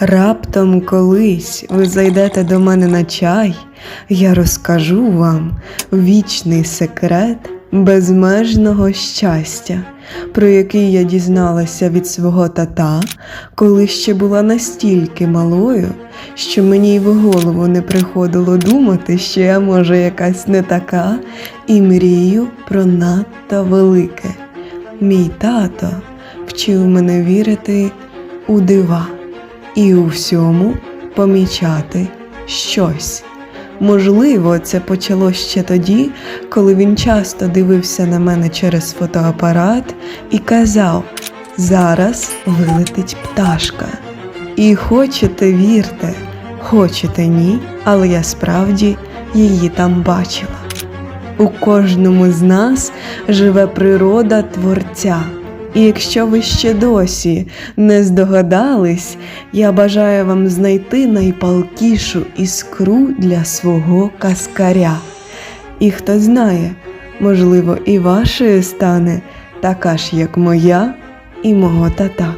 Раптом колись ви зайдете до мене на чай, я розкажу вам вічний секрет безмежного щастя, про який я дізналася від свого тата, коли ще була настільки малою, що мені й в голову не приходило думати, що я може якась не така, і мрію про надто велике. Мій тато вчив мене вірити у дива і у всьому помічати щось. Можливо, це почало ще тоді, коли він часто дивився на мене через фотоапарат і казав: зараз вилетить пташка. І хочете вірте, хочете ні, але я справді її там бачила. У кожному з нас живе природа творця. І якщо ви ще досі не здогадались, я бажаю вам знайти найпалкішу іскру для свого каскаря. І хто знає, можливо, і вашою стане така ж, як моя і мого тата.